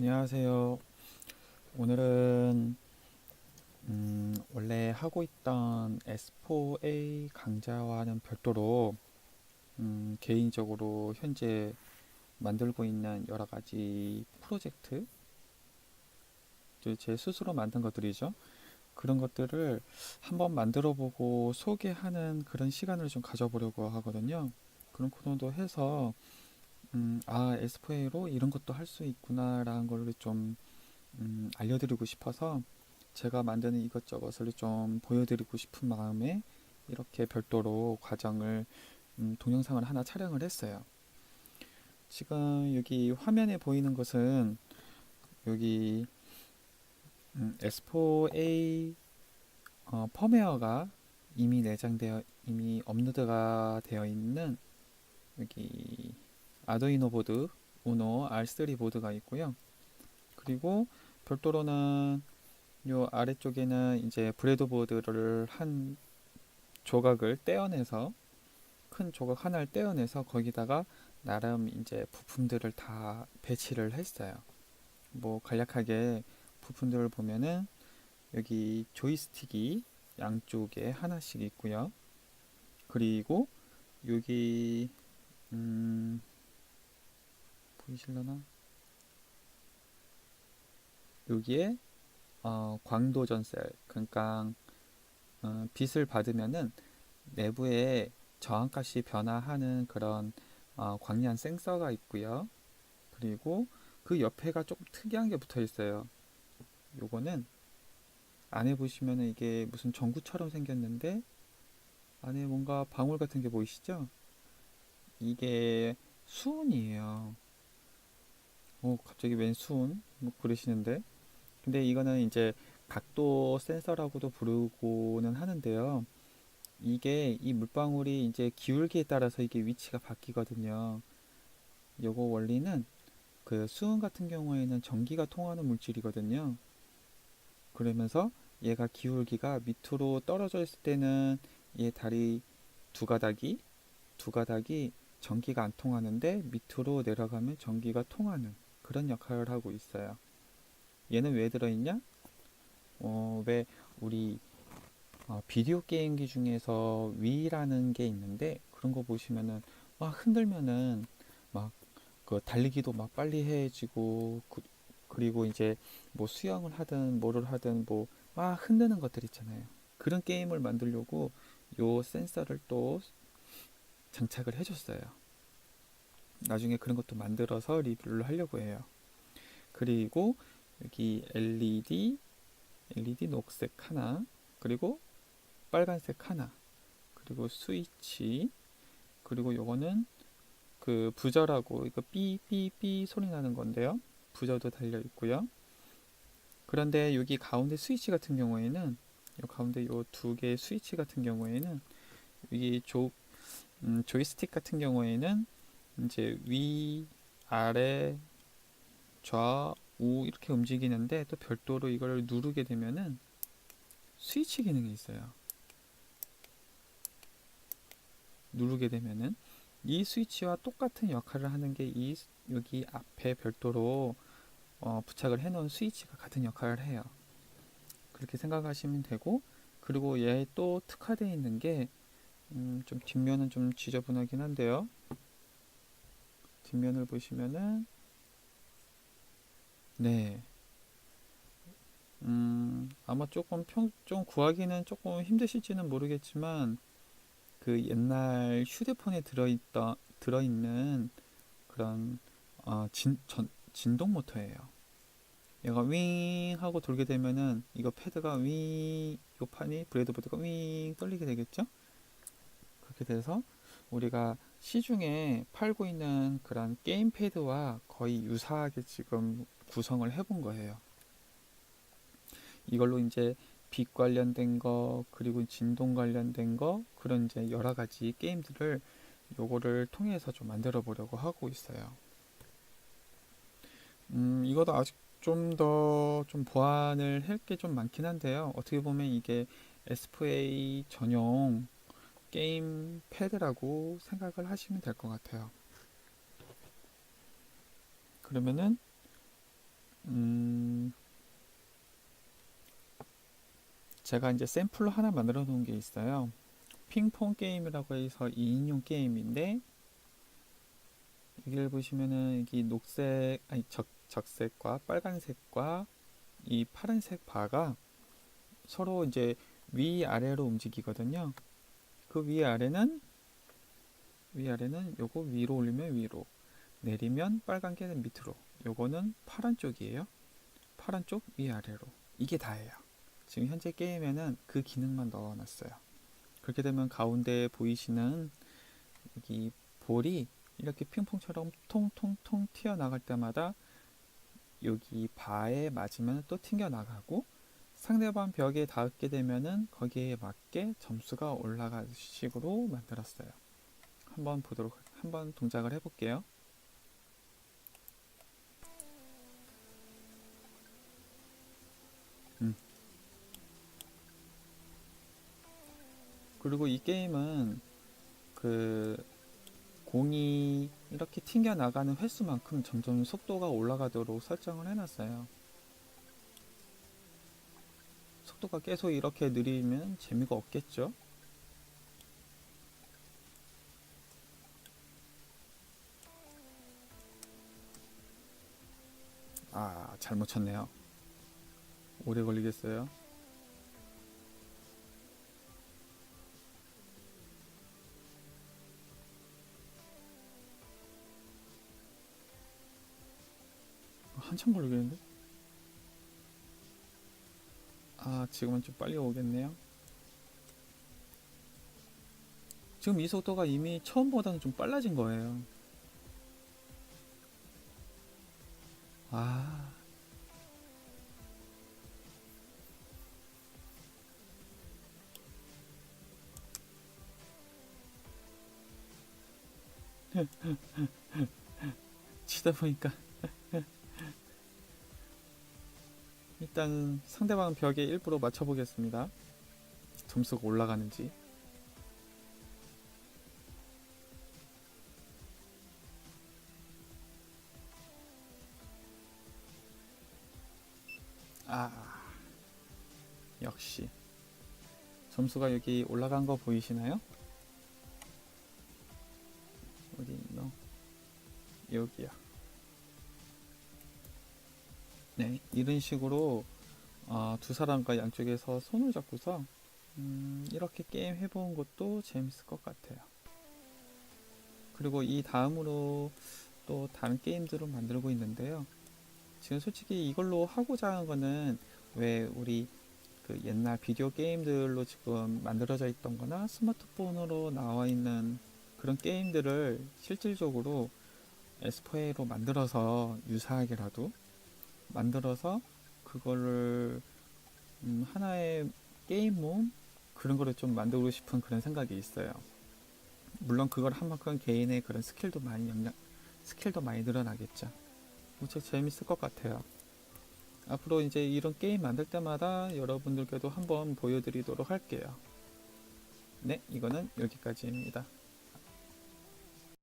안녕하세요. 오늘은 음, 원래 하고 있던 S4A 강좌와는 별도로 음, 개인적으로 현재 만들고 있는 여러 가지 프로젝트, 제 스스로 만든 것들이죠. 그런 것들을 한번 만들어 보고 소개하는 그런 시간을 좀 가져보려고 하거든요. 그런 코너도 해서 음, 아, S4A로 이런 것도 할 수 있구나라는 걸좀 음, 알려드리고 싶어서 제가 만드는 이것저것을 좀 보여드리고 싶은 마음에 이렇게 별도로 과정을 음, 동영상을 하나 촬영을 했어요. 지금 여기 화면에 보이는 것은 여기 음, S4A 어, 펌웨어가 이미 내장되어 이미 업로드가 되어 있는 여기 아두이노 보드, 우노 R3 보드가 있고요. 그리고 별도로는 요 아래쪽에는 이제 브레드보드를 한 조각을 떼어내서 큰 조각 하나를 떼어내서 거기다가 나름 이제 부품들을 다 배치를 했어요. 뭐 간략하게 부품들을 보면은 여기 조이스틱이 양쪽에 하나씩 있고요. 그리고 여기 음 보이실려나? 여기에 어, 광도 전셀 그러니까 어, 빛을 받으면은 내부에 저항값이 변화하는 그런 어, 광량 센서가 있고요. 그리고 그 옆에가 조금 특이한 게 붙어 있어요. 요거는 안에 보시면은 이게 무슨 전구처럼 생겼는데 안에 뭔가 방울 같은 게 보이시죠? 이게 수은이에요. 오, 갑자기 웬 수은? 뭐 그러시는데. 근데 이거는 이제 각도 센서라고도 부르고는 하는데요. 이게 이 물방울이 이제 기울기에 따라서 이게 위치가 바뀌거든요. 요거 원리는 그 수은 같은 경우에는 전기가 통하는 물질이거든요. 그러면서 얘가 기울기가 밑으로 떨어져 있을 때는 얘 다리 두 가닥이 두 가닥이 전기가 안 통하는데 밑으로 내려가면 전기가 통하는 그런 역할을 하고 있어요. 얘는 왜 들어있냐? 어, 왜 우리 어, 비디오 게임기 중에서 위라는 게 있는데 그런 거 보시면은 막 흔들면은 막 그 달리기도 막 빨리 해지고 그, 그리고 이제 뭐 수영을 하든 뭐를 하든 뭐 막 흔드는 것들 있잖아요. 그런 게임을 만들려고 요 센서를 또 장착을 해줬어요. 나중에 그런 것도 만들어서 리뷰를 하려고 해요. 그리고 여기 LED, LED 녹색 하나, 그리고 빨간색 하나, 그리고 스위치, 그리고 요거는 그 부저라고 이거 삐삐삐 소리 나는 건데요. 부저도 달려 있고요. 그런데 여기 가운데 스위치 같은 경우에는 요 가운데 요 두 개의 스위치 같은 경우에는 여기 조 음, 조이스틱 같은 경우에는 이제 위, 아래, 좌, 우 이렇게 움직이는데 또 별도로 이걸 누르게 되면은 스위치 기능이 있어요. 누르게 되면은 이 스위치와 똑같은 역할을 하는 게 이 여기 앞에 별도로 어, 부착을 해놓은 스위치가 같은 역할을 해요. 그렇게 생각하시면 되고 그리고 얘 또 특화되어 있는 게 음, 좀 뒷면은 좀 지저분하긴 한데요. 뒷면을 보시면은 네. 음, 아마 조금 평, 좀 구하기는 조금 힘드실지는 모르겠지만 그 옛날 휴대폰에 들어있던 들어있는 그런 어, 진, 전, 진동 모터예요. 얘가 윙 하고 돌게 되면은 이거 패드가 윙, 요 판이 브레드보드가 윙 떨리게 되겠죠? 그렇게 돼서 우리가 시중에 팔고 있는 그런 게임 패드와 거의 유사하게 지금 구성을 해본 거예요. 이걸로 이제 빛 관련된 거 그리고 진동 관련된 거 그런 이제 여러 가지 게임들을 요거를 통해서 좀 만들어 보려고 하고 있어요. 음, 이것도 아직 좀 더좀 보완을 할 게 좀 많긴 한데요. 어떻게 보면 이게 S4A 전용 게임 패드라고 생각을 하시면 될 것 같아요. 그러면은 음, 제가 이제 샘플로 하나 만들어 놓은 게 있어요. 핑퐁 게임이라고 해서 2인용 게임인데, 여기를 보시면은 여기 녹색, 아니 적, 적색과 빨간색과 이 파란색 바가 서로 이제 위아래로 움직이거든요. 그 위아래는 위아래는 요거 위로 올리면 위로 내리면 빨간 게는 밑으로 요거는 파란 쪽이에요. 파란 쪽 위아래로 이게 다예요. 지금 현재 게임에는 그 기능만 넣어놨어요. 그렇게 되면 가운데 보이시는 여기 볼이 이렇게 핑퐁처럼 통통통 튀어나갈 때마다 여기 바에 맞으면 또 튕겨나가고 상대방 벽에 닿게 되면은 거기에 맞게 점수가 올라갈 식으로 만들었어요. 한번 보도록 한번 동작을 해볼게요. 음. 그리고 이 게임은 그 공이 이렇게 튕겨 나가는 횟수만큼 점점 속도가 올라가도록 설정을 해놨어요. 속도가 계속 이렇게 느리면 재미가 없겠죠? 아, 잘못 쳤네요. 오래 걸리겠어요? 한참 걸리겠는데? 아, 지금은 좀 빨리 오겠네요. 지금 이 속도가 이미 처음보다는 좀 빨라진 거예요. 아. 치다 보니까 일단 상대방 벽에 일부러 맞춰보겠습니다. 점수가 올라가는지. 아, 역시. 점수가 여기 올라간 거 보이시나요? 어디 있노? 여기야. 네, 이런 식으로 어, 두 사람과 양쪽에서 손을 잡고서 음, 이렇게 게임 해보는 것도 재밌을 것 같아요. 그리고 이 다음으로 또 다른 게임들을 만들고 있는데요. 지금 솔직히 이걸로 하고자 하는 거는 왜 우리 그 옛날 비디오 게임들로 지금 만들어져 있던 거나 스마트폰으로 나와 있는 그런 게임들을 실질적으로 S4A로 만들어서 유사하게라도 만들어서 그거를 음, 하나의 게임 몸 그런 거를 좀 만들고 싶은 그런 생각이 있어요. 물론 그걸 한 만큼 개인의 그런 스킬도 많이 영향, 스킬도 많이 늘어나겠죠. 무척 재밌을 것 같아요. 앞으로 이제 이런 게임 만들 때마다 여러분들께도 한번 보여드리도록 할게요. 네, 이거는 여기까지입니다.